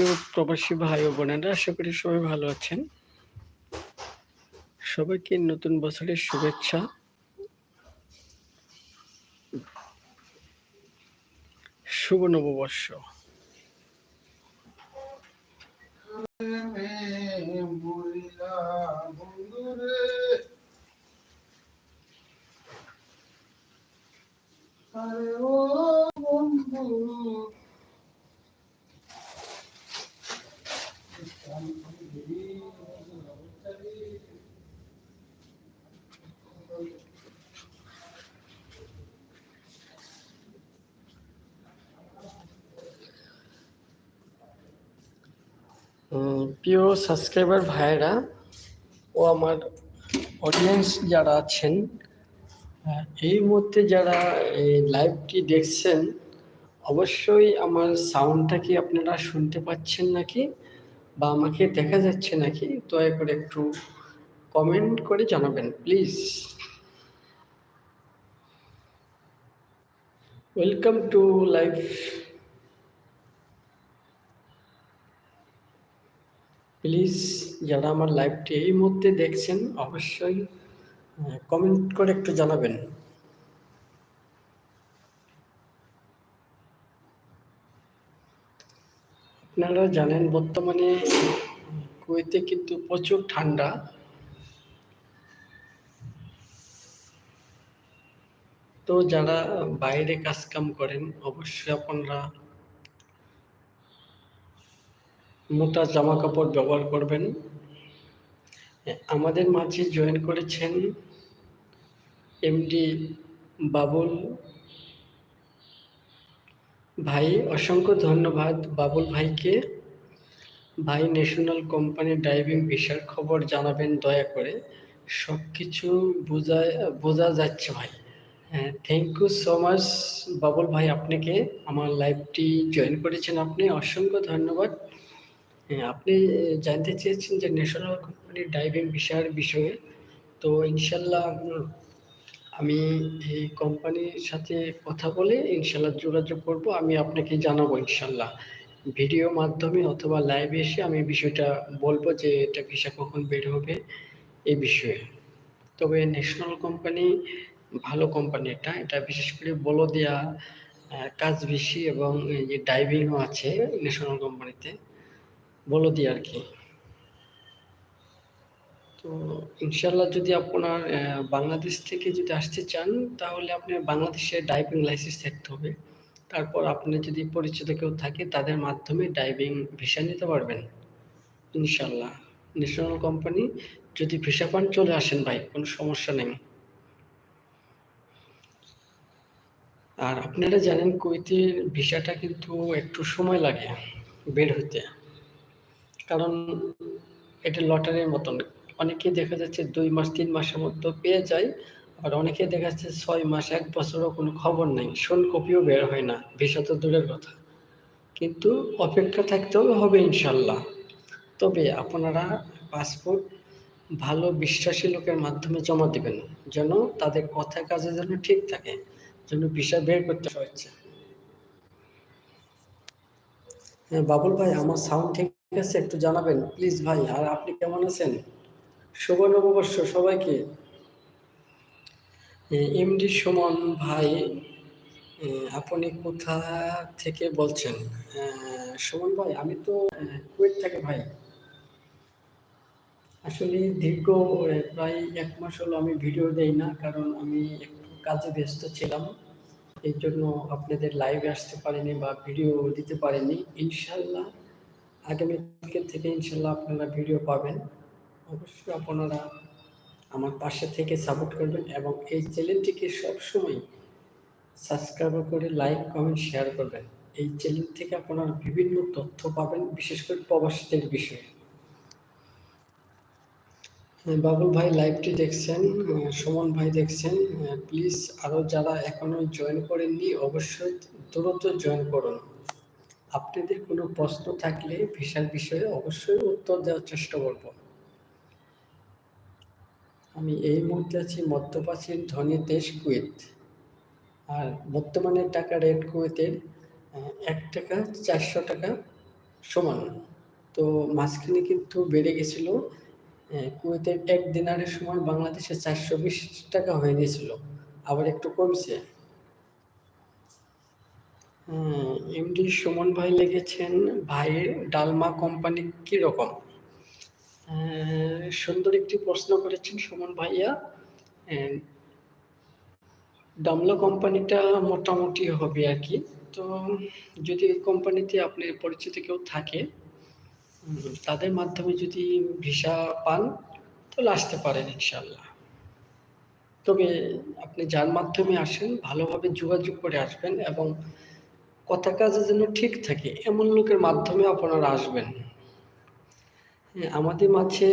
প্রিয় প্রবাসী ভাই ও বোনেরা, আশা করি সবাই ভালো আছেন। সবাইকে নতুন বছরের শুভেচ্ছা। শুভ নববর্ষ। প্রিয় সাবস্ক্রাইবার ভাইয়েরা ও আমার অডিয়েন্স যারা আছেন এই মুহূর্তে যারা এই লাইভটি দেখছেন, অবশ্যই আমার সাউন্ডটা কি আপনারা শুনতে পাচ্ছেন নাকি বা আমাকে দেখা যাচ্ছে নাকি? দয়া করে একটু কমেন্ট করে জানাবেন please welcome to live please যারা আমার লাইভটি এই মুহূর্তে দেখছেন, অবশ্যই কমেন্ট করে একটু জানাবেন। আপনারা জানেন, বর্তমানে কুয়েতে কিন্তু প্রচুর ঠান্ডা। তো যারা বাইরে কাজকাম করেন, অবশ্যই আপনারা মোটা জামা কাপড় ব্যবহার করবেন। আমাদের মাঝে জয়েন করেছেন এমডি বাবুল ভাই। অসংখ্য ধন্যবাদ বাবুল ভাইকে। ভাই ন্যাশনাল কোম্পানি ড্রাইভিং ভিসার খবর জানাবেন দয়া করে। সব কিছু বোঝা বোঝা যাচ্ছে ভাই। হ্যাঁ thank you so much Babul ভাই আপনাকে। আমার লাইভটি জয়েন করেছেন আপনি। অসংখ্য ধন্যবাদ। হ্যাঁ আপনি জানতে চেয়েছেন যে ন্যাশনাল কোম্পানি ডাইভিং ভিসার বিষয়ে। তো ইনশাল্লাহ আমি এই কোম্পানির সাথে কথা বলে ইনশাল্লাহ যোগাযোগ করব, আমি আপনাকে জানাব ইনশাল্লাহ। ভিডিও মাধ্যমে অথবা লাইভে এসে আমি বিষয়টা বলব যে এটা ভিসা কখন বের হবে এই বিষয়ে। তবে ন্যাশনাল কোম্পানি ভালো কোম্পানি এটা এটা বিশেষ করে বলো দেয়া কাজ বেশি এবং এই যে ড্রাইভিংও আছে ন্যাশনাল কোম্পানিতে বলো দিয়ে আর কি। তো ইনশাল্লাহ যদি আপনার বাংলাদেশ থেকে যদি আসতে চান, তাহলে আপনার বাংলাদেশে ড্রাইভিং লাইসেন্স থাকতে হবে। তারপর আপনি যদি পরিচিত কেউ থাকে, তাদের মাধ্যমে ড্রাইভিং ভিসা নিতে পারবেন। ইনশাল্লাহ ন্যাশনাল কোম্পানি যদি ভিসা পান, চলে আসেন ভাই, কোনো সমস্যা নেই। আর আপনারা জানেন কুয়েতের ভিসাটা কিন্তু একটু সময় লাগে বের হতে। কারণ এটা লটারির মতন। অনেকে দেখা যাচ্ছে দুই মাস, তিন মাসের মধ্যে পেয়ে যায়, আবার অনেকে দেখা যাচ্ছে ছয় মাস, এক বছরও কোনো খবর নেই, শোন কপিও বের হয় না ভিসা তো দূরের কথা। কিন্তু অপেক্ষা থাকতেও হবে ইনশাল্লাহ। তবে আপনারা পাসপোর্ট ভালো বিশ্বাসী লোকের মাধ্যমে জমা দেবেন, যেন তাদের কথা কাজে যেন ঠিক থাকে, যেন ভিসা বের করতে হচ্ছে হ্যাঁ। বাবুল ভাই, আমার সাউন্ড ঠিক আছে একটু জানাবেন, প্লিজ ভাই, আর আপনি কেমন আছেন? শুভ নববর্ষ সবাইকে। এমডি সুমন ভাই আপনি কোথা থেকে বলছেন? সুমন ভাই, আমি তো কুয়েত থেকে ভাই। আসলে দীর্ঘ প্রায় এক মাস হলো আমি ভিডিও দেই না, কারণ আমি একটু কাজে ব্যস্ত ছিলাম। এই জন্য আপনাদের লাইভে আসতে পারিনি বা ভিডিও দিতে পারিনি। ইনশাল্লাহ আগামী কালকে থেকে ইনশাল্লাহ আপনারা ভিডিও পাবেন। অবশ্যই আপনারা আমার পাশে থেকে সাপোর্ট করবেন এবং এই চ্যানেলটিকে সবসময় সাবস্ক্রাইব করে লাইক কমেন্ট শেয়ার করবেন। এই চ্যানেল থেকে আপনারা বিভিন্ন তথ্য পাবেন বিশেষ করে প্রবাসীদের বিষয়ে। হ্যাঁ, বাবুল ভাই লাইভটি দেখছেন সুমন ভাই দেখছেন প্লিজ আরও যারা এখনও জয়েন করেননি অবশ্যই দ্রুত জয়েন করুন। আপনাদের কোনো প্রশ্ন থাকলে ভিসার বিষয়ে অবশ্যই উত্তর দেওয়ার চেষ্টা করব। আমি এই মুহূর্তে আছি মধ্যপ্রাচ্যের ধনী দেশ কুয়েত। আর বর্তমানে টাকা রেট কুয়েতের এক টাকা চারশো টাকা সমান। তো মাঝখানে কিন্তু বেড়ে গেছিল কুয়েতের এক দিনারের সময় বাংলাদেশে চারশো বিশ টাকা হয়ে গেছিল, আবার একটু কমছে। এমডি সুমন ভাই লিখেছেন ভাইয়ের ডালমা কোম্পানি কি রকম সুন্দর একটি প্রশ্ন করেছেন সুমন ভাইয়া। ডামলা কোম্পানিটা মোটামুটি হবে আর কি। তো যদি এই কোম্পানিতে আপনার পরিচিত কেউ থাকে তাদের মাধ্যমে যদি ভিসা পান, তাহলে আসতে পারেন ইনশাল্লাহ তবে আপনি যার মাধ্যমে আসেন, ভালোভাবে যোগাযোগ করে আসবেন এবং কথা কাজে যেন ঠিক থাকে এমন লোকের মাধ্যমে আপনারা আসবেন। হ্যাঁ, আমাদের মাঝে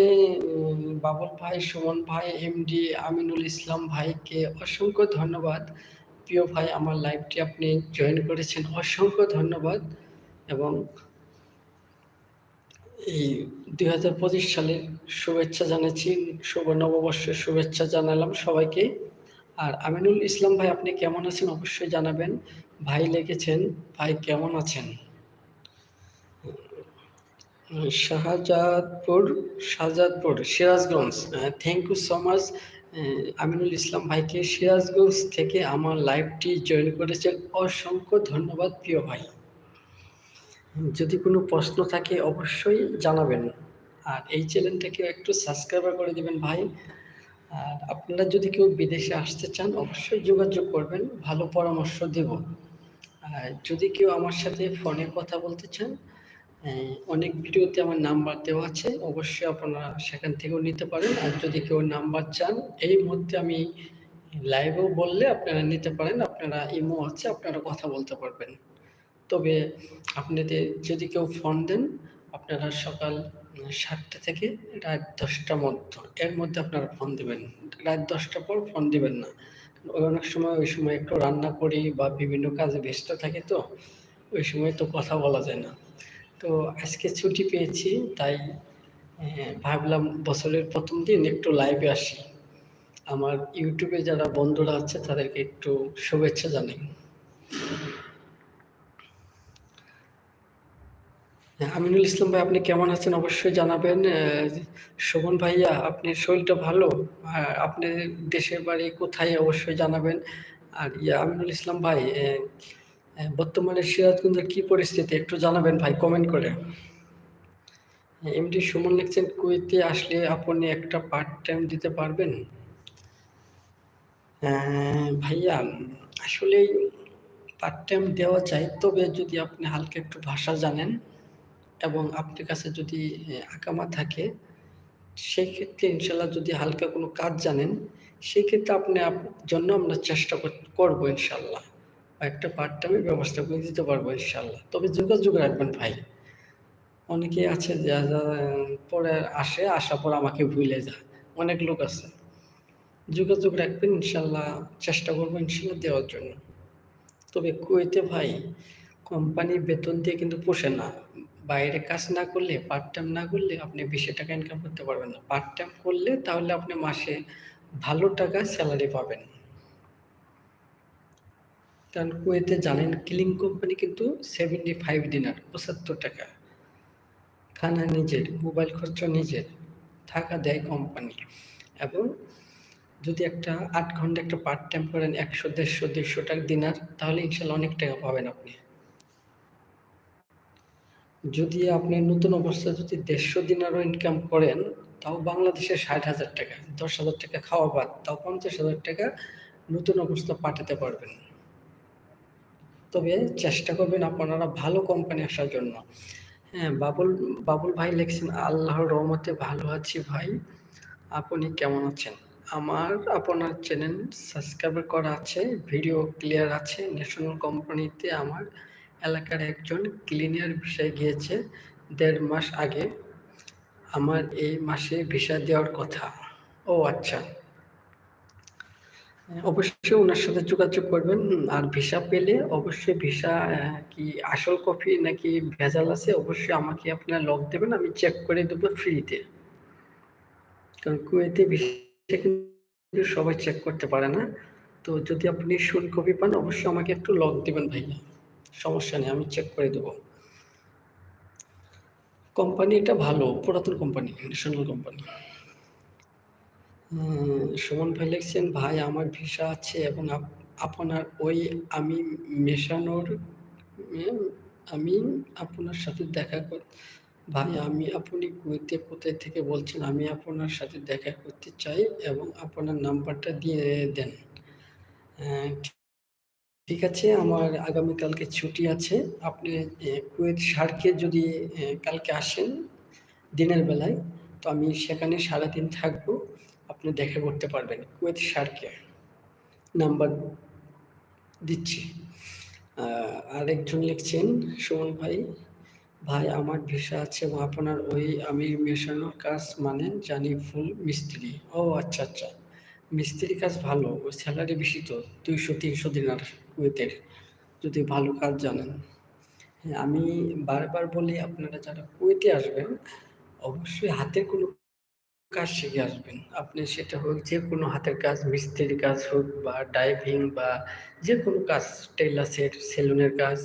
বাবুল ভাই সুমন ভাই এমডি আমিনুল ইসলাম ভাইকে অসংখ্য ধন্যবাদ। প্রিয় ভাই আমার লাইভটি আপনি জয়েন করেছেন অসংখ্য ধন্যবাদ। এবং এই দুই হাজার পঁচিশ সালের শুভেচ্ছা জানাচ্ছি শুভ নববর্ষের শুভেচ্ছা জানালাম সবাইকে। আর আমিনুল ইসলাম ভাই আপনি কেমন আছেন অবশ্যই জানাবেন। ভাই লিখেছেন ভাই কেমন আছেন? Shahjadpur Shahjadpur, Sirajganj. Thank you so much Aminul Islam ভাইকে সিরাজগঞ্জ থেকে আমার লাইভটি জয়েন করেছেন। অসংখ্য ধন্যবাদ, প্রিয় ভাই। যদি কোনো প্রশ্ন থাকে, অবশ্যই জানাবেন। আর এই চ্যানেলটাকে একটু সাবস্ক্রাইব করে দিবেন ভাই। আর আপনারা যদি কেউ বিদেশে আসতে চান, অবশ্যই যোগাযোগ করবেন, ভালো পরামর্শ দেব। যদি কেউ আমার সাথে ফোনে কথা বলতে চান অনেক ভিডিওতে আমার নাম্বার দেওয়া আছে, অবশ্যই আপনারা সেখান থেকেও নিতে পারেন। আর যদি কেউ নাম্বার চান, এই মুহূর্তে আমি লাইভেও বললে আপনারা নিতে পারেন, আপনারা ইমো আছে, আপনারা কথা বলতে পারবেন। তবে আপনাদের যদি কেউ ফোন দেন, আপনারা সকাল সাতটা থেকে রাত দশটার মধ্যে, এর মধ্যে আপনারা ফোন দিবেন। রাত দশটার পর ফোন দিবেন না। অনেক সময় ওই সময় একটু রান্না করি বা বিভিন্ন কাজে ব্যস্ত থাকি তো ওই সময় তো কথা বলা যায় না। তো আজকে ছুটি পেয়েছি তাই আহ, ভাবলাম বছরের প্রথম দিন একটু লাইভে আসি। আমার ইউটিউবে যারা বন্ধুরা আছে তাদেরকে একটু শুভেচ্ছা জানাই। আমিনুল ইসলাম ভাই, আপনি কেমন আছেন? অবশ্যই জানাবেন। শোভন ভাইয়া, আপনি শরীরটা ভালো? আর আপনার দেশের বাড়ি কোথায়? অবশ্যই জানাবেন। আর ইয়া, আমিনুল ইসলাম ভাই বর্তমানে সিরাজগঞ্জের কি পরিস্থিতি? একটু জানাবেন ভাই কমেন্ট করে। এমডি সুমন লিখছেন, কুয়েতে আসলে আপনি একটা পার্ট টাইম দিতে পারবেন? ভাইয়া আসলে পার্ট টাইম দেওয়া যায় তবে যদি আপনি হালকা একটু ভাষা জানেন। এবং আপনার কাছে যদি আকামা থাকে সেই ক্ষেত্রে ইনশাল্লাহ যদি হালকা কোনো কাজ জানেন সেই ক্ষেত্রে আপনি জন্য আমরা চেষ্টা কর- করব ইনশাল্লাহ বা একটা পার্ট টাইমের ব্যবস্থা করে দিতে পারব ইনশাল্লাহ তবে যোগাযোগ রাখবেন ভাই। অনেকে আছে যা যা পরে আসে, আসার পর আমাকে ভুলে যায়। অনেক লোক আছে। যোগাযোগ রাখবেন ইনশাল্লাহ চেষ্টা করব ইনশাল্লাহ দেওয়ার জন্য। তবে কুয়েতে ভাই কোম্পানি বেতন দিয়ে কিন্তু পোষে না। বাইরে কাজ না করলে পার্ট টাইম না করলে আপনি বেশি টাকা ইনকাম করতে পারবেন না। পার্ট টাইম করলে তাহলে আপনি মাসে ভালো টাকা স্যালারি পাবেন। কারণ কুয়েতে জানেন কিলিং কোম্পানি কিন্তু সেভেন্টি ফাইভ দিনার পঁচাত্তর টাকা। খানা নিজের মোবাইল খরচ নিজের, থাকা দেয় কোম্পানি এবং যদি একটা আট ঘণ্টা একটা পার্ট টাইম করেন একশো, দেড়শো দেড়শো টাকা দিনার তাহলে ইনশাল্লাহ অনেক টাকা পাবেন আপনি। যদি আপনি নতুন অবস্থায় যদি দেড়শো দিনারও ইনকাম করেন, তাও বাংলাদেশে ষাট হাজার টাকা, দশ হাজার টাকা খাওয়া বাদ, তাও পঞ্চাশ হাজার টাকা নতুন অবস্থা পাঠাতে পারবেন। তবে চেষ্টা করবেন আপনারা ভালো কোম্পানি আসার জন্য। হ্যাঁ বাবুল বাবুল ভাই লিখছেন, আল্লাহর রহমতে ভালো আছি ভাই। আপনি কেমন আছেন? আমার, আপনার চ্যানেল সাবস্ক্রাইব করা আছে ভিডিও ক্লিয়ার আছে ন্যাশনাল কোম্পানিতে আমার এলাকার একজন ক্লিনিয়ার ভিসায় গিয়েছে দেড় মাস আগে। আমার এই মাসে ভিসা দেওয়ার কথা। ও আচ্ছা। অবশ্যই ওনার সাথে যোগাযোগ করবেন। আর ভিসা পেলে অবশ্যই ভিসা কি আসল কপি নাকি ভেজাল আছে অবশ্যই আমাকে আপনার লগ দেবেন, আমি চেক করে দেবো ফ্রিতে কারণ কুয়েতে ভিসা কিন্তু সবাই চেক করতে পারে না। তো যদি আপনি ফুল কপি পান, অবশ্যই আমাকে একটু লগ দেবেন ভাইয়া। সমস্যা নেই, আমি চেক করে দেবো। কোম্পানি এটা ভালো, পুরাতন কোম্পানি ন্যাশনাল কোম্পানি সুমন ভাই লিখছেন, ভাই, আমার ভিসা আছে এবং আপনার ওই আমি মেশানোর আমি আপনার সাথে দেখা কর, ভাই, আমি আপনি কুয়েতে কোথায় থেকে বলছেন? আমি আপনার সাথে দেখা করতে চাই এবং আপনার নাম্বারটা দিয়ে দেন। ঠিক আছে, আমার আগামীকালকে ছুটি আছে। আপনি কুয়েত সার্কে যদি কালকে আসেন দিনের বেলায়, তো আমি সেখানে সারাদিন থাকব, আপনি দেখা করতে পারবেন কুয়েত সার্কে। নাম্বার দিচ্ছি। আরেকজন লিখছেন, সুমন ভাই ভাই, আমার ভিসা আছে আপনার ওই আমি মেশানোর কাজ মানে জানি ফুল মিস্ত্রি। ও আচ্ছা আচ্ছা। মিস্ত্রি কাজ ভালো ওই স্যালারি বেশি তো, দুইশো, তিনশো দিনার। কুয়েতের, যদি ভালো কাজ জানেন। হ্যাঁ আমি বারবার বলি আপনারা যারা কুয়েতে আসবেন, অবশ্যই হাতের কোনো কাজ শিখে আসবেন। আপনি সেটা হোক, যে কোনো হাতের কাজ, মিস্ত্রির কাজ হোক বা ডাইভিং বা যে কোনো কাজ টেইলার্সের সেলুনের কাজ,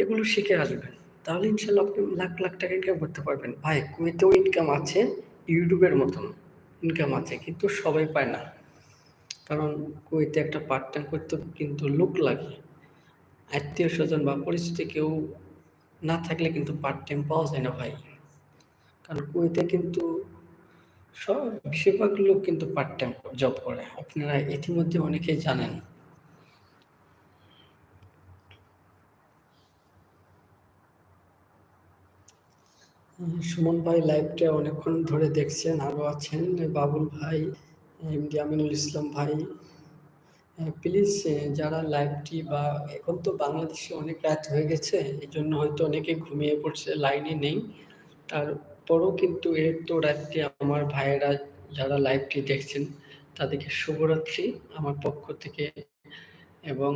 এগুলো শিখে আসবেন। তাহলে ইনশাল্লাহ আপনি লাখ লাখ টাকা ইনকাম করতে পারবেন। ভাই, কুয়েতেও ইনকাম আছে, ইউটিউবের মতন ইনকাম আছে, কিন্তু সবাই পায় না। কারণ কুয়েতে একটা পার্ট টাইম করতে কিন্তু লোক লাগে। আত্মীয় স্বজন বা পরিচিত কেউ না থাকলে কিন্তু পার্ট টাইম পাওয়া যায় না ভাই। কারণ কুয়েতে কিন্তু সব বেশিরভাগ লোক কিন্তু পার্ট টাইম জব করে। আপনারা ইতিমধ্যে অনেকেই জানেন। সুমন ভাই লাইভটা অনেকক্ষণ ধরে দেখছেন আরও আছেন, বাবুল ভাই এমডি আমিনুল ইসলাম ভাই প্লিজ যারা লাইভটি বা এখন তো বাংলাদেশে অনেক রাত হয়ে গেছে, এই জন্য হয়তো অনেকে ঘুমিয়ে পড়ছে লাইনে নেই। তারপরও কিন্তু এর তো রাত্রে আমার ভাইয়েরা যারা লাইভটি দেখছেন, তাদেরকে শুভরাত্রি আমার পক্ষ থেকে এবং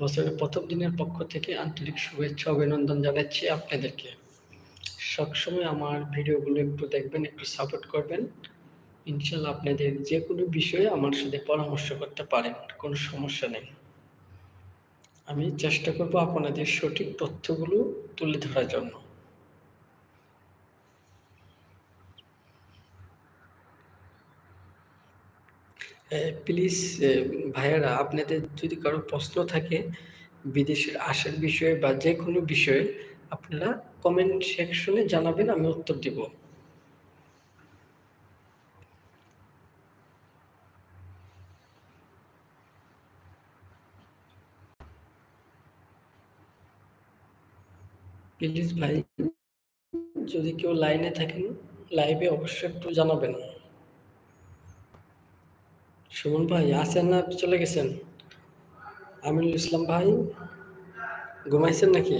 বছরের প্রথম দিনের পক্ষ থেকে আন্তরিক শুভেচ্ছা, অভিনন্দন জানাচ্ছি আপনাদেরকে। সবসময় আমার ভিডিওগুলো একটু দেখবেন, একটু সাপোর্ট করবেন। ইনশাল্লাহ আপনাদের যে কোনো বিষয়ে আমার সাথে পরামর্শ করতে পারেন, কোনো সমস্যা নেই। আমি চেষ্টা করব আপনাদের সঠিক তথ্যগুলো তুলে ধরার জন্য। প্লিজ ভাইয়ারা, আপনাদের যদি কারও প্রশ্ন থাকে বিদেশের আসার বিষয়ে বা যে কোনো বিষয়ে, আপনারা কমেন্ট সেকশনে জানাবেন, আমি উত্তর দিব। প্লিজ ভাই। যদি কেউ লাইনে থাকেন লাইভে অবশ্যই একটু জানাবেন। সুমন ভাই, আছেন না? চলে গেছেন? আমিনুল ইসলাম ভাই, ঘুমাইছেন নাকি?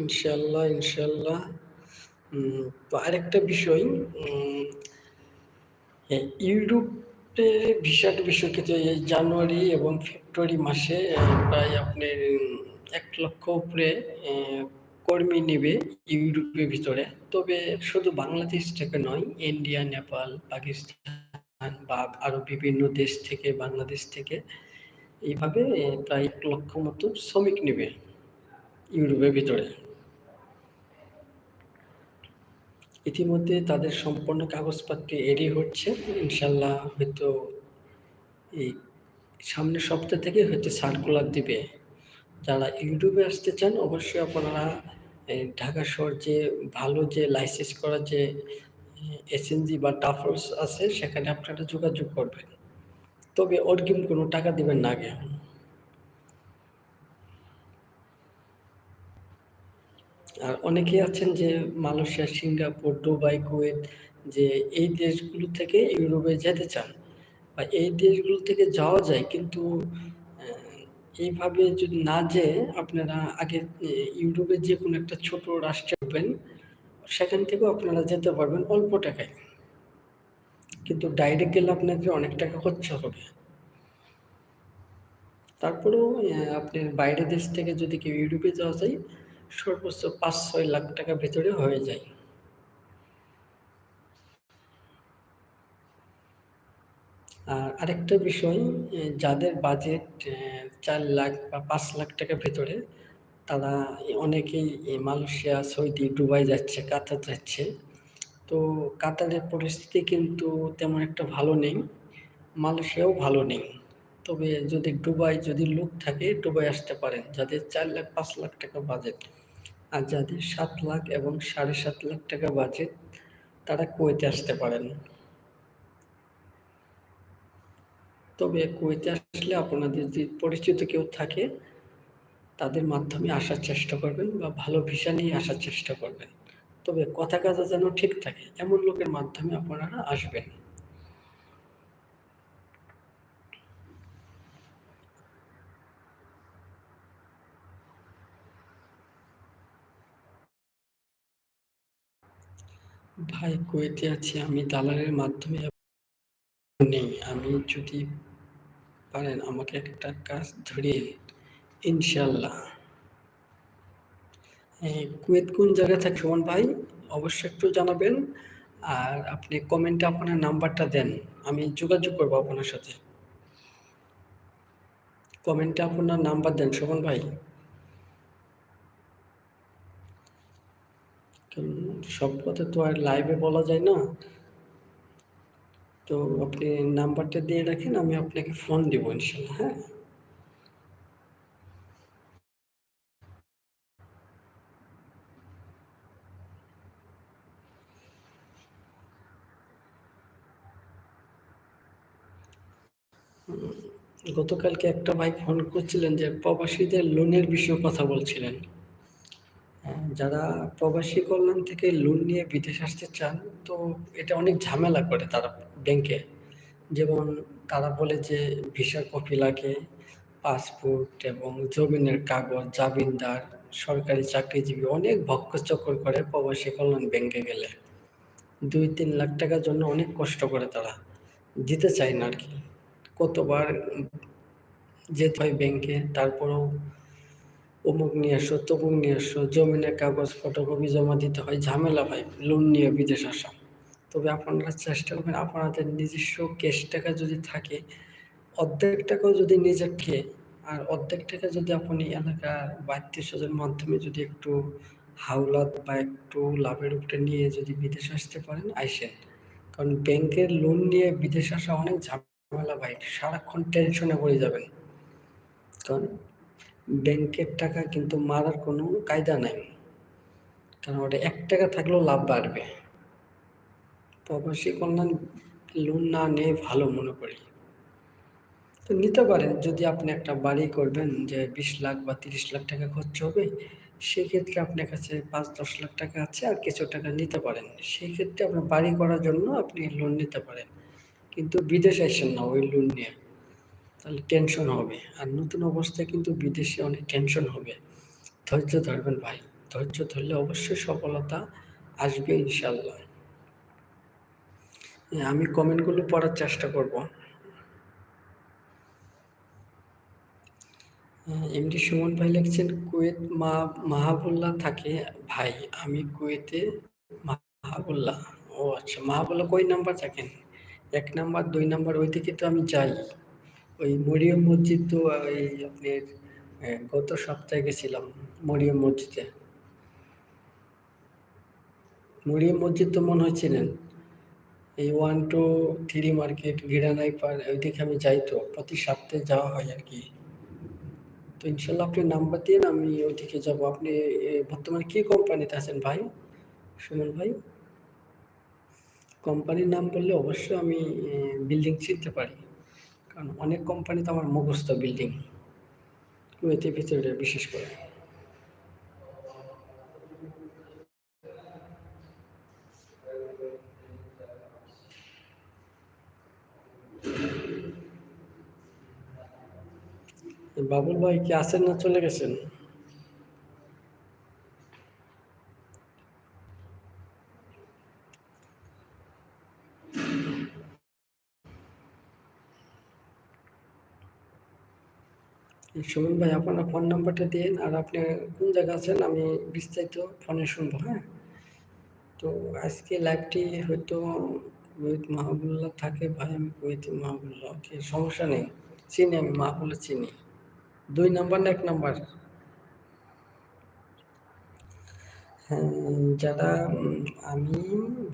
ইনশাল্লাহ ইনশাল্লাহ আরেকটা বিষয় ভিসার বিষয় কিন্তু এই জানুয়ারি এবং ফেব্রুয়ারি মাসে প্রায় আপনার এক লক্ষ উপরে কর্মী নেবে ইউরোপের ভিতরে। তবে শুধু বাংলাদেশ থেকে নয়, ইন্ডিয়া, নেপাল, পাকিস্তান বা আরও বিভিন্ন দেশ থেকে, বাংলাদেশ থেকে এইভাবে প্রায় এক লক্ষ মতো শ্রমিক নেবে ইউরোপের ভিতরে। ইতিমধ্যে তাদের সম্পূর্ণ কাগজপত্র এরই হচ্ছে। ইনশাল্লাহ হয়তো এই সামনের সপ্তাহ থেকে হয়তো সার্কুলার দিবে। যারা ইউটিউবে আসতে চান, অবশ্যই আপনারা ঢাকা শহর যে ভালো যে লাইসেন্স করা যে এসএনজি বা টাফলস আছে, সেখানে আপনারা যোগাযোগ করবেন। তবে অগ্রিম কোনো টাকা দিবেন না আগে। আর অনেকেই আছেন যে মালয়েশিয়া সিঙ্গাপুর দুবাই কুয়েত যে এই দেশগুলো থেকে ইউরোপে যেতে চান বা এই দেশগুলো থেকে যাওয়া যায় কিন্তু এইভাবে যদি না যেয়ে আপনারা আগে ইউরোপের যে কোনো একটা ছোট রাষ্ট্রে উঠবেন সেখান থেকেও আপনারা যেতে পারবেন অল্প টাকায়। কিন্তু ডাইরেক্ট গেলে আপনাদের অনেক টাকা খরচা হবে। তারপরেও আহ, আপনার বাইরে দেশ থেকে যদি কেউ ইউরোপে যাওয়া যায় সর্বোচ্চ পাঁচ ছয় লাখ টাকা ভেতরে হয়ে যায় আর আরেকটা বিষয় যাদের বাজেট চার লাখ বা পাঁচ লাখ টাকার ভেতরে তারা অনেকেই মালয়েশিয়া, সৌদি, দুবাই যাচ্ছে, কাতার যাচ্ছে। তো কাতারের পরিস্থিতি কিন্তু তেমন একটা ভালো নেই। মালয়েশিয়াও ভালো নেই। তবে যদি দুবাই যদি লোক থাকে দুবাই আসতে পারেন। যাদের চার লাখ পাঁচ লাখ টাকা বাজেট। আর যাদের সাত লাখ এবং ৭.৫ লাখ টাকা বাজেট তারা কুয়েতে আসতে পারেন। তবে কুয়েতে আসলে আপনাদের যে পরিচিত কেউ থাকে, তাদের মাধ্যমে আসার চেষ্টা করবেন বা ভালো ভিসা নিয়ে আসার চেষ্টা করবেন। তবে কথা কাজা যেন ঠিক থাকে, এমন লোকের মাধ্যমে আপনারা আসবেন। ভাই, কুয়েতে আছি আমি দালালের মাধ্যমে নেই। আমি যদি পারেন আমাকে একটা কাজ ধরিয়ে ইনশাল্লাহ কুয়েত কোন জায়গায় থাকে সুমন ভাই? অবশ্যই একটু জানাবেন। আর আপনি কমেন্টে আপনার নাম্বারটা দেন। আমি যোগাযোগ করব আপনার সাথে। কমেন্টে আপনার নাম্বার দেন, সুমন ভাই। কারণ সব কথা তো আর লাইভে বলা যায় না। তো আপনি নাম্বারটা দিয়ে রাখেন আমি আপনাকে ফোন দিব ইনশাআল্লাহ, হ্যাঁ? গতকালকে একটা ভাই ফোন করছিলেন যে প্রবাসীদের লোনের বিষয়ে কথা বলছিলেন। যারা প্রবাসী কল্যাণ থেকে লোন নিয়ে বিদেশ আসতে চান তো এটা অনেক ঝামেলা করে তারা ব্যাংকে। যেমন তারা বলে যে ভিসার কপি লাগে, পাসপোর্ট এবং জমিনের কাগজ, জামিনদার, সরকারি চাকরিজীবী অনেক ভক্কচক্কর করে প্রবাসী কল্যাণ ব্যাংকে গেলে। ২-৩ লাখ টাকার জন্য অনেক কষ্ট করে তারা। দিতে চায় না আর কি কতবার যেতে হয় ব্যাংকে তারপরেও অমুক নিয়ে আসো, তমুক নিয়ে আসো, জমিনের কাগজ ফটোকপি জমা দিতে হয়, ঝামেলা ভাই লোন নিয়ে বিদেশ আসা। তবে আপনারা চেষ্টা করবেন আপনাদের নিজস্ব ক্যাশ টাকা যদি থাকে, অর্ধেক টাকাও যদি নিজের থেকে আর অর্ধেক টাকা যদি আপনি এলাকার বা আত্মীয়স্বজনের মাধ্যমে যদি একটু হাওলাত বা একটু লাভের উপরে নিয়ে যদি বিদেশে আসতে পারেন আইসেন। কারণ ব্যাংকের লোন নিয়ে বিদেশে আসা অনেক ঝামেলা ভাই। সারাক্ষণ টেনশনে পড়ে যাবেন। কারণ ব্যাংকের টাকা কিন্তু মারার কোনো কায়দা নাই। কারণ ওটা এক টাকা থাকলেও লাভ বাড়বে। প্রবাসী কল্যাণ লোন না নিয়ে ভালো মনে করি। তো নিতে পারেন যদি আপনি একটা বাড়ি করবেন যে ২০ লাখ বা ৩০ লাখ টাকা খরচ হবে, সেক্ষেত্রে আপনার কাছে ৫-১০ লাখ টাকা আছে আর কিছু টাকা নিতে পারেন। সেক্ষেত্রে আপনার বাড়ি করার জন্য আপনি লোন নিতে পারেন। কিন্তু বিদেশে আইসেন না ওই লোন নিয়ে। তাহলে টেনশন হবে। আর নতুন অবস্থায় কিন্তু বিদেশে অনেক টেনশন হবে। ধৈর্য ধরবেন ভাই। ধৈর্য ধরলে অবশ্যই সফলতা আসবে ইনশাল্লাহ হ্যাঁ, আমি কমেন্টগুলো পড়ার চেষ্টা করব। হ্যাঁ, এমডি সুমন ভাই লিখছেন কুয়েত মা মাহাবুল্লাহ থাকে ভাই আমি কুয়েতে মাহাবুল্লাহ। ও আচ্ছা মাহাবুল্লাহ কই নাম্বার থাকেন? এক নাম্বার দুই নাম্বার ওইদিকে তো আমি যাই। ওই মরিয়ম মসজিদ তো ওই আপনার গত সপ্তাহে গেছিলাম মরিয়ম মসজিদে। মরিয়ম মসজিদ তো মনে হয় চেনেন? এই ওয়ান টু থ্রি মার্কেট, গিরানাই পার ওইদিকে আমি যাই তো। প্রতি সপ্তাহে যাওয়া হয় আর কি তো ইনশাল্লাহ আপনি নাম্বার দিয়েন আমি ওইদিকে যাব। আপনি বর্তমানে কি কোম্পানিতে আছেন ভাই? সুমন ভাই? কোম্পানির নাম বললে অবশ্যই আমি বিল্ডিং চিনতে পারি। কারণ অনেক কোম্পানি তো আমার মুখস্থ বিল্ডিং। কুয়েতের ভিতরে বিশেষ করে। বাবুল ভাই কি আছেন না চলে গেছেন? সুমন ভাই আপনার ফোন নাম্বারটা দিন আর আপনি কোন জায়গায় আছেন আমি বিস্তারিত ফোনে শুনব, হ্যাঁ? তো আজকে লাইভটি হয়তো কুয়েত মাহবুল্লাহ থাকে ভাই আমি কুয়েতে মাহবুল্লাহ সমস্যা নেই। চিনি আমি মাহবুল্লাহ চিনি। দুই নাম্বার না এক নাম্বার? হ্যাঁ যারা আমি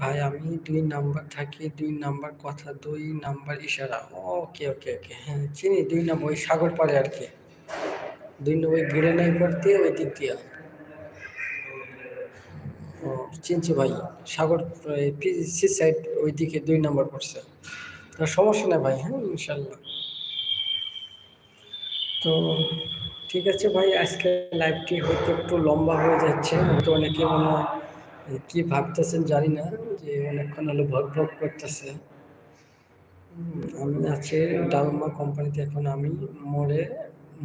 ভাই আমি দুই নাম্বার থাকি দুই নাম্বার কথা দুই নাম্বার ইশারা। ওকে ওকে ওকে হ্যাঁ চিনি দুই নাম্বার ওই সাগর পাড়ে আর কি। দুই নম্বর ওই গ্রেনাই পড়তে ওই দিক দিয়া ও, চিনছি ভাই, সাগর সি সাইড ওই দিকে দুই নাম্বার পড়ছে। তো সমস্যা নেই ভাই হ্যাঁ ইনশাল্লাহ। তো ঠিক আছে ভাই, আজকে লাইভটি হয়তো একটু লম্বা হয়ে যাচ্ছে, হয়তো অনেকে মনে কি ভাবতেছেন জানি না, যে অনেকক্ষণ হলো ভগ ভগ করতেছে। আমি আছি, ডালমা কোম্পানিতে এখন আমি, মোড়ে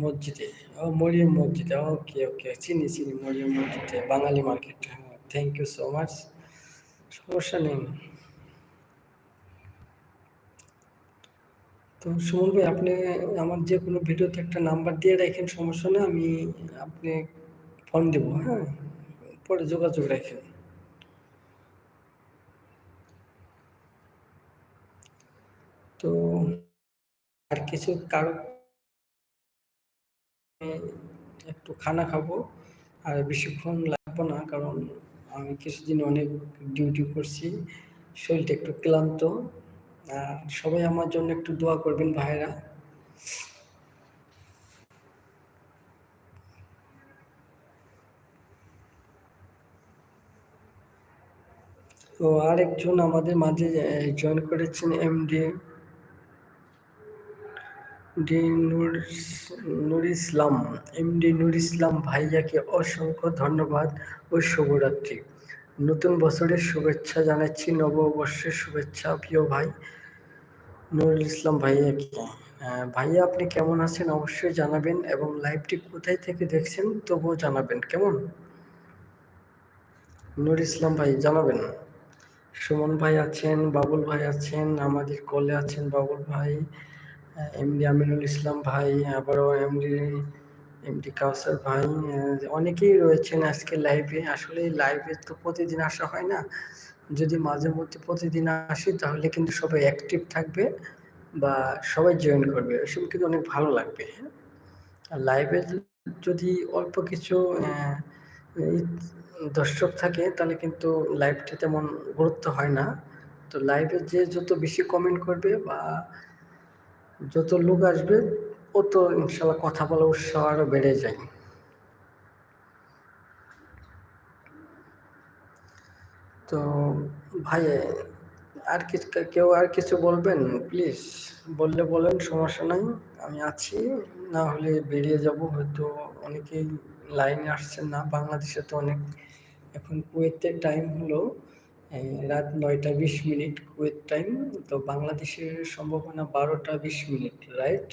মসজিদে, ও মরিয়ম মসজিদে ওকে ওকে চিনি চিনি, মরিয়ম মসজিদে, Bangali market thank you so much সমস্যা নেই। তো সুমন ভাই, আপনি আমার যে কোনো ভিডিওতে একটা নাম্বার দিয়ে রাখেন, সমস্যা নেই, আমি আপনি ফোন দেব হ্যাঁ পরে যোগাযোগ রাখেন। তো আর কিছু কারও একটু খানা খাব। আর বেশিক্ষণ লাগবো না, কারণ আমি কিছুদিন অনেক ডিউটি করছি, শরীরটা একটু ক্লান্ত। আর সবাই আমার জন্য একটু দোয়া করবেন ভাইরা তো আরেকজন আমাদের মাঝে জয়েন করেছেন MD D Nur Islam, MD Nur Islam ভাইয়াকে অসংখ্য ধন্যবাদ ও শুভরাত্রি। নতুন বছরের শুভেচ্ছা জানাচ্ছি, নববর্ষের শুভেচ্ছা প্রিয় ভাই নুরুল ইসলাম ভাইয়াকে। ভাইয়া, আপনি কেমন আছেন? অবশ্যই জানাবেন এবং লাইভটি কোথায় থেকে দেখছেন তবুও জানাবেন। কেমন? নুর ইসলাম ভাই, জানাবেন। সুমন ভাই আছেন, বাবুল ভাই আছেন, আমাদের কলে আছেন বাবুল ভাই। এমডি আমিনুল ইসলাম ভাই, আবারও এমডি এমডি কাউসার ভাই অনেকেই রয়েছেন আজকে লাইভে আসলে লাইভে তো প্রতিদিন আসা হয় না। যদি মাঝে মধ্যে প্রতিদিন আসি, তাহলে কিন্তু সবাই অ্যাক্টিভ থাকবে বা সবাই জয়েন করবে। এসব কিন্তু অনেক ভালো লাগবে। হ্যাঁ আর লাইভে যদি অল্প কিছু দর্শক থাকে, তাহলে কিন্তু লাইভটা তেমন গুরুত্ব হয় না। তো লাইভে যে যত বেশি কমেন্ট করবে বা যত লোক আসবে তত ইনশাল্লাহ কথা বলা উৎসাহ আরও বেড়ে যায়। তো ভাই, আর কিছু কেউ আর কিছু বলবেন? প্লিজ বললে বলেন, সমস্যা নাই, আমি আছি। না হলে বেরিয়ে যাব, হয়তো অনেকেই লাইনে আসছেন না, বাংলাদেশে তো অনেক। এখন কুয়েতের টাইম হলো। রাত নয়টা বিশ মিনিট কুয়েত টাইম তো বাংলাদেশের সম্ভাবনা বারোটা বিশ minute right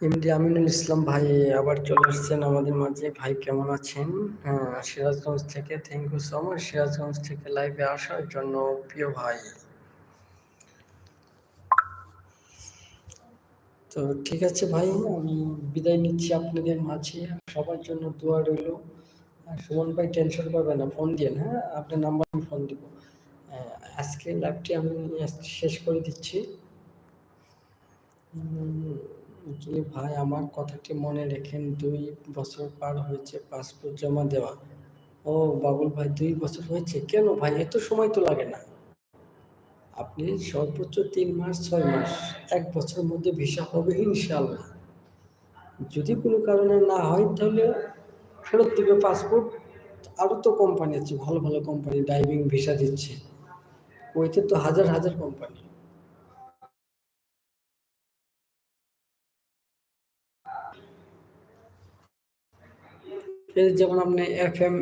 MD Aminul Islam ভাই আবার চলে আসছেন আমাদের মাঝে। ভাই, কেমন আছেন? হ্যাঁ সিরাজগঞ্জ থেকে। Thank you so much Sirajganj থেকে লাইভে আসার জন্য প্রিয় ভাই। তো ঠিক আছে ভাই, আমি বিদায় নিচ্ছি আপনাদের মাঝে। সবার জন্য দোয়া রইল। সুমন ভাই টেনশন করবেন না ফোন দিয়ে হ্যাঁ? আপনার নাম্বার আমি ফোন দিব। আহ, আজকে লাইভটি আমি শেষ করে দিচ্ছি। যে ভাই আমার কথাটি মনে রেখেন দুই বছর পার হয়েছে পাসপোর্ট জমা দেওয়া। ও বাবুল ভাই দুই বছর হয়েছে? কেন ভাই? এত সময় তো লাগে না। আপনি সর্বোচ্চ তিন মাস ছয় মাস এক বছরের মধ্যে ভিসা হবে ইনশাল্লাহ যদি কোনো কারণে না হয় তাহলে ফেরত দিবে পাসপোর্ট আরও তো কোম্পানি আছে, ভালো ভালো কোম্পানি ডাইভিং ভিসা দিচ্ছে। ওইতে তো হাজার হাজার কোম্পানি যেমন আপনি এফ এম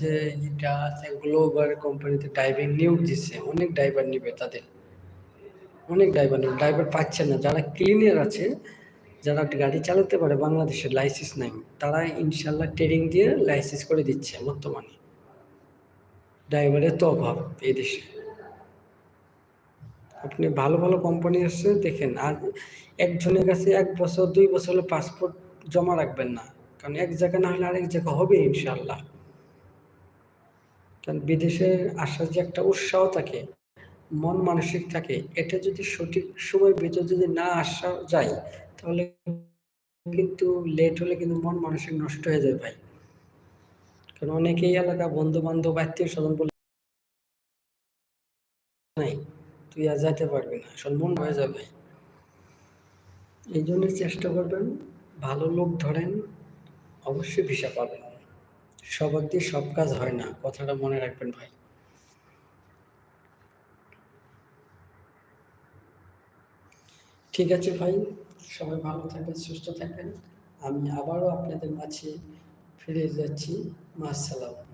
যে এটা আছে গ্লোবাল কোম্পানিতে ড্রাইভিং নিয়োগ দিচ্ছে, অনেক ড্রাইভার নিবে তাদের। অনেক ড্রাইভার নেবে ড্রাইভার পাচ্ছে না। যারা ক্লিনার আছে যারা গাড়ি চালাতে পারে, বাংলাদেশের লাইসেন্স নাই তারা ইনশাল্লাহ ট্রেনিং দিয়ে লাইসেন্স করে দিচ্ছে বর্তমানে। ড্রাইভারের তো অভাব এই দেশে। আপনি ভালো ভালো কোম্পানি আসছে দেখেন, আর একজনের কাছে এক বছর, দুই বছর হলে পাসপোর্ট জমা রাখবেন না, কারণ এক জায়গা না হলে আরেক জায়গা হবে ইনশাল্লাহ কারণ বিদেশে আসার যে একটা উৎসাহ থাকে, মন মানসিক থাকে, এটা যদি সঠিক সময় ভিতরে যদি না আসা যায় তাহলে কিন্তু লেট হলে কিন্তু মন মানসিক নষ্ট হয়ে যায় ভাই। কারণ অনেকেই এলাকা বন্ধু বান্ধব আত্মীয় স্বজন বলে নাই, তুই আর যাইতে পারবি না। আসলে মন হয়ে যাবে। এই জন্য চেষ্টা করবেন, ভালো লোক ধরেন, অবশ্যই ভিসা পাবেন। সবার দিয়ে সব কাজ হয় না, কথাটা মনে রাখবেন ভাই। ঠিক আছে ভাই সবাই ভালো থাকবেন সুস্থ থাকবেন। আমি আবারও আপনাদের মাঝে ফিরে যাচ্ছি। মাসালাম